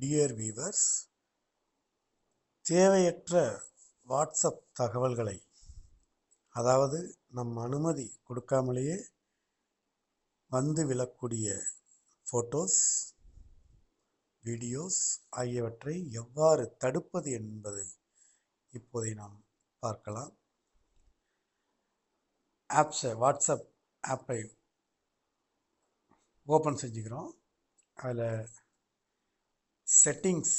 Dear viewers தேவையற்ற WhatsApp தகவல்களை அதாவது நம் அனுமதி கொடுக்காமலேயே வந்து விழக்கூடிய ஃபோட்டோஸ் வீடியோஸ் ஆகியவற்றை எவ்வாறு தடுப்பது என்பது இப்போதை நாம் பார்க்கலாம். ஆப்ஸை வாட்ஸ்அப் ஆப்பை ஓப்பன் செஞ்சுக்கிறோம். அதில் செட்டிங்ஸ்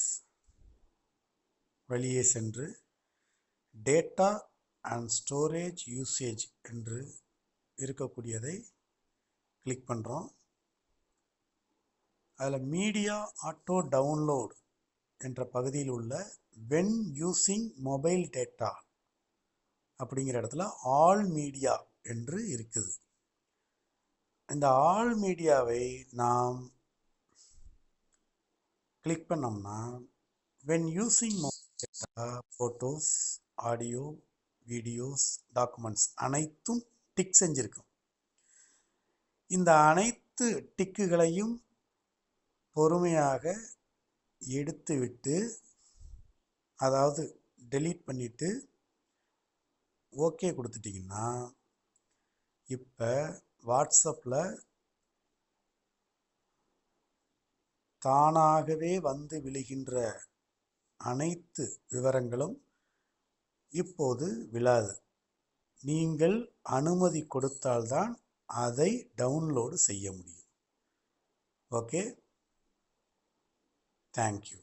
வெளியே சென்று டேட்டா அண்ட் ஸ்டோரேஜ் யூசேஜ் என்று இருக்கக்கூடியதை கிளிக் பண்ணுறோம் அதில் மீடியா ஆட்டோ டவுன்லோடு என்ற பகுதியில் உள்ள வென் யூஸிங் மொபைல் டேட்டா அப்படிங்கிற இடத்துல ஆல் மீடியா என்று இருக்குது. இந்த ஆல் மீடியாவை நாம் கிளிக் பண்ணோம்னா when using mobile photos audio videos documents அனைத்தும் டிக் செஞ்சுருக்கும். இந்த அனைத்து டிக்குகளையும் பொறுமையாக எடுத்துவிட்டு அதாவது டெலீட் பண்ணிவிட்டு ஓகே கொடுத்துட்டிங்கன்னா இப்போ வாட்ஸ்அப்பில் தானாகவே வந்து விழுகின்ற அனைத்து விவரங்களும் இப்போது விழாது. நீங்கள் அனுமதி கொடுத்தால்தான் அதை டவுன்லோடு செய்ய முடியும். Okay thank you